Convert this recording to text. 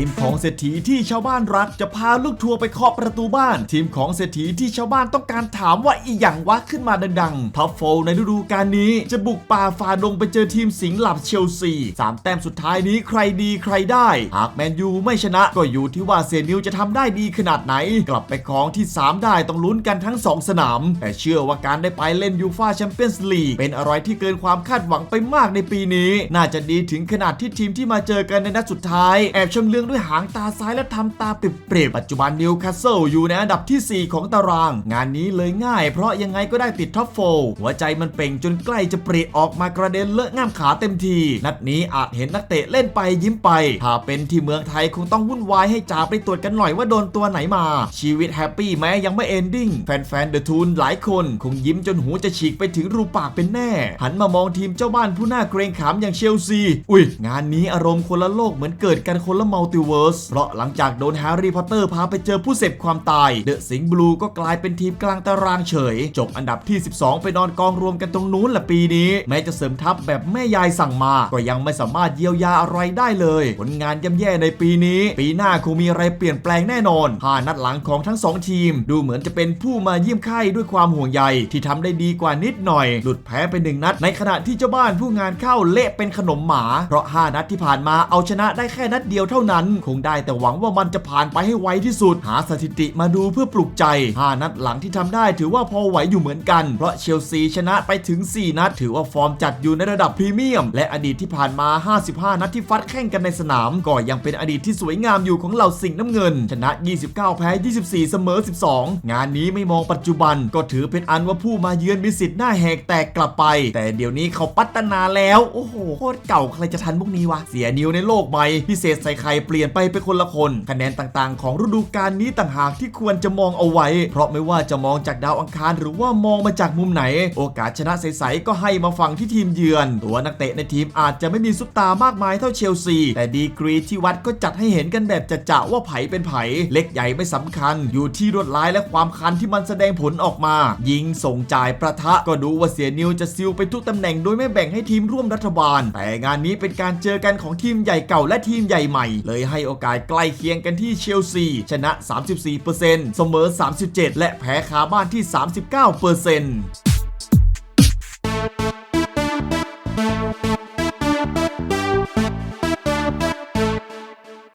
ทีมของเศรษฐีที่ชาวบ้านรักจะพาลูกทัวร์ไปเคาะประตูบ้าน ทีมของเศรษฐีที่ชาวบ้านต้องการถามว่าอีหยังวะขึ้นมาดังๆท็อปโฟในฤดูกาลนี้ จะบุกป่าฝ่าดงไปเจอทีมสิงห์หลับเชลซีสามแต้มสุดท้ายนี้ใครดีใครได้ หากแมนยูไม่ชนะก็อยู่ที่ว่าเซนิวจะทำได้ดีขนาดไหน กลับไปครองที่ 3 ได้ต้องลุ้นกันทั้ง 2 สนาม แต่เชื่อว่าการได้ไปเล่นยูฟาแชมเปี้ยนส์ลีกเป็นอะไรที่เกินความคาดหวังไปมากในปีนี้ น่าจะดีถึงขนาดที่ทีมที่มาเจอกันในนัดสุดท้ายแอบชมเลืองด้วยหางตาซ้ายและทำตาปริบปัจจุบันนิวคาสเซิลอยู่ในอันดับทีสี่ 4 ของตาราง งานนี้เลยง่าย เพราะยังไงก็ได้ติดท็อปโฟร์หัวใจมันเป่งจนใกล้จะปริออกมากระเด็นเลอะง่ามขาเต็มที นัดนี้อาจเห็นนักเตะเล่นไปยิ้มไป ถ้าเป็นที่เมืองไทยคงต้องวุ่นวายให้จ่าไปตรวจกันหน่อยว่าโดนตัวไหนมา ชีวิตแฮปปี้แม้ยังไม่เอนดิ้งแฟนๆเดอะทูนหลายคนคงยิ้มจนหูจะฉีกไปถึงรูปากเป็นแน่ หันมามองทีมเจ้าบ้านผู้น่าเกรงขามอย่างเชลซี อุ้ยงานนี้อารมณ์คนละโลกเหมือนเกิดกันคนละมัลติเวิร์สเพราะหลังจากโดนแฮร์รี่พอตเตอร์พาไปเจอผู้เสพความตายเดอะสิงห์บลูก็กลายเป็นทีมกลางตารางเฉย จบอันดับที่ 12 ไปนอนกองรวมกันตรงนู้นละปีนี้ แม้จะเสริมทัพแบบแม่ยายสั่งมา ก็ยังไม่สามารถเยียวยาอะไรได้เลย ผลงานย่ำแย่ในปีนี้ ปีหน้าคงมีอะไรเปลี่ยนแปลงแน่นอนห้านัดหลังของทั้งสองทีม ดูเหมือนจะเป็นผู้มาเยี่ยมไข้ด้วยความห่วงใยที่ทำได้ดีกว่านิดหน่อย หลุดแพ้ไปหนึ่งนัด ในขณะที่เจ้าบ้านผู้งานเข้าเละเป็นขนมหมา เพราะ 5 นัดที่ผ่านมาเอาชนะได้แค่นัดเดียวเท่านั้นคงได้แต่หวังว่ามันจะผ่านไปให้ไวที่สุด หาสถิติมาดูเพื่อปลุกใจ 5 นัดหลังที่ทำได้ถือว่าพอไหวอยู่เหมือนกัน เพราะเชลซีชนะไปถึง 4 นัด ถือว่าฟอร์มจัดอยู่ในระดับพรีเมียม และอดีตที่ผ่านมา 55 นัดที่ฟัดแข่งกันในสนาม ก็ยังเป็นอดีตที่สวยงามอยู่ของเหล่าสิงห์น้ำเงิน ชนะ 29 แพ้ 24 เสมอ 12 งานนี้ไม่มองปัจจุบัน ก็ถือเป็นอันว่าผู้มาเยือนมีสิทธิ์หน้าแหกแตกกลับไป แต่เดี๋ยวนี้เขาพัฒนาแล้ว โอ้โหโคตรเก่าใครจะทันพวกนี้วะเสียนิวในโลกใบพิเศษใส่ไข่เปลี่ยนไปเป็นคนละคนคะแนนต่างๆ ของฤดูกาลนี้ต่างหากที่ควรจะมองเอาไว้ เพราะไม่ว่าจะมองจากดาวอังคารหรือว่ามองมาจากมุมไหน โอกาสชนะใสๆก็ให้มาฟังที่ทีมเยือน ตัวนักเตะในทีมอาจจะไม่มีซุปตามากมายเท่าเชลซี แต่ดีกรีที่วัดก็จัดให้เห็นกันแบบจะๆว่าไผเป็นไผ เล็กใหญ่ไม่สำคัญ อยู่ที่รวดลายและความคันที่มันแสดงผลออกมา ยิงส่งจ่ายประทะก็ดูว่าเสียนิวจะซิลไปทุกตำแหน่งโดยไม่แบ่งให้ทีมร่วมรัฐบาล แต่งานนี้เป็นการเจอกันของทีมใหญ่เก่าและทีมใหญ่ใหม่เลยยให้โอกาสใกล้เคียงกันที่เชลซี ชนะ 34%เสมอ 37 และแพ้คาบ้านที่ 39%เปอร์เซ็นต์